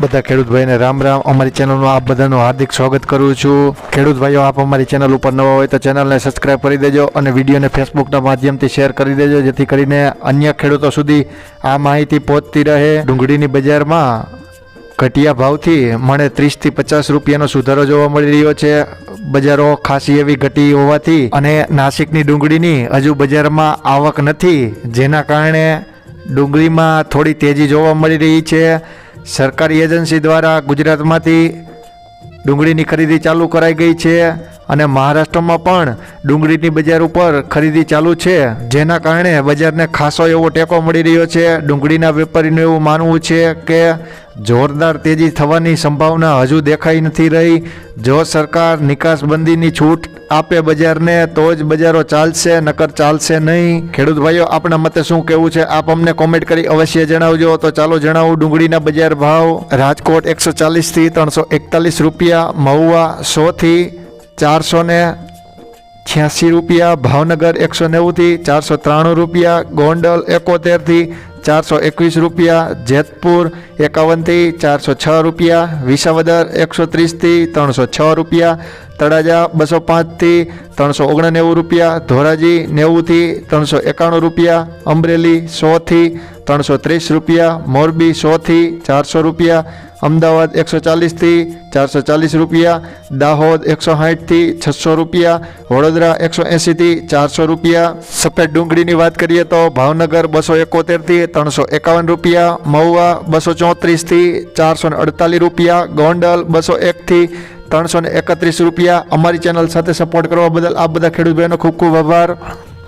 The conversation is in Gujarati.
બધા ખેડૂત ભાઈને રામ રામ. અમારી ચેનલમાં આપ બધાનું હાર્દિક સ્વાગત કરું છું. ખેડૂત ભાઈઓ, આપ અમારી ચેનલ ઉપર નવા હોય તો ચેનલને સબસ્ક્રાઈબ કરી દેજો અને વિડીયોને ફેસબુકના માધ્યમથી શેર કરી દેજો, જેથી કરીને અન્ય ખેડૂતો સુધી આ માહિતી પહોંચતી રહે. ડુંગળીની બજારમાં ઘટિયા ભાવથી મને ત્રીસથી પચાસ રૂપિયાનો સુધારો જોવા મળી રહ્યો છે. બજારો ખાસી એવી ઘટી હોવાથી અને નાસિકની ડુંગળીની હજુ બજારમાં આવક નથી, જેના કારણે ડુંગળીમાં થોડી તેજી જોવા મળી રહી છે. સરકારી એજન્સી દ્વારા ગુજરાતમાંથી ડુંગળીની ખરીદી ચાલુ કરાઈ ગઈ છે. અને મહારાષ્ટ્રમાં પણ ડુંગળીની બજાર ઉપર ખરીદી ચાલુ છે. જેના કારણે બજારને ખાસો એવો ટેકો મળી રહ્યો છે. ડુંગળીના વેપારીનું એવું માનવું છે કે જોરદાર તેજી થવાની સંભાવના હજુ દેખાઈ નથી રહી. જો સરકાર નિકાસબંધીની છૂટ આપે બજારને, તો જ બજારો ચાલશે, નકર ચાલશે નહીં. ખેડૂત ભાઈઓ આપણા મતે શું કહેવું છે? આપ અમને કોમેન્ટ કરી અવશ્ય જણાવજો. તો ચાલો જણાવું, ડુંગળીના બજાર ભાવ. રાજકોટ એકસો ચાલીસથી ત્રણસો એકતાલીસ રૂપિયા, મહુવા સોથી ચારસો ને છ્યાસી રૂપિયા, ભાવનગર એકસો નેવુંથી ચારસો ત્રાણું રૂપિયા, ગોંડલ એકોતેરથી ચારસો એકવીસ રૂપિયા, જેતપુર એકાવનથી ચારસો છ રૂપિયા, વિસાવદર એકસો ત્રીસથી ત્રણસો છ રૂપિયા તળાજા બસો પાંચથી ત્રણસો ઓગણનેવું રૂપિયા, ધોરાજી નેવુંથી ત્રણસો એકાણું રૂપિયા, અમરેલી સોથી ત્રણસો ત્રીસ રૂપિયા, મોરબી સોથી ચારસો રૂપિયા, અમદાવાદ એકસો ચાલીસથી ચારસો ચાલીસ રૂપિયા, દાહોદ એકસો સાઠથી છસો રૂપિયા, વડોદરા એકસો એંસીથી ચારસો રૂપિયા. સફેદ ડુંગળીની વાત કરીએ તો ભાવનગર બસો એકોતેરથી ત્રણસો એકાવન રૂપિયા, મહુવા બસો ચોત્રીસથી ચારસો ને અડતાલીસ રૂપિયા, ગોંડલ બસો એકથી ત્રણસો એકત્રીસ રૂપિયા અમારી ચેનલ સાથે સપોર્ટ કરવા બદલ આ બધા ખેડૂત ભાઈનો ખૂબ ખૂબ આભાર.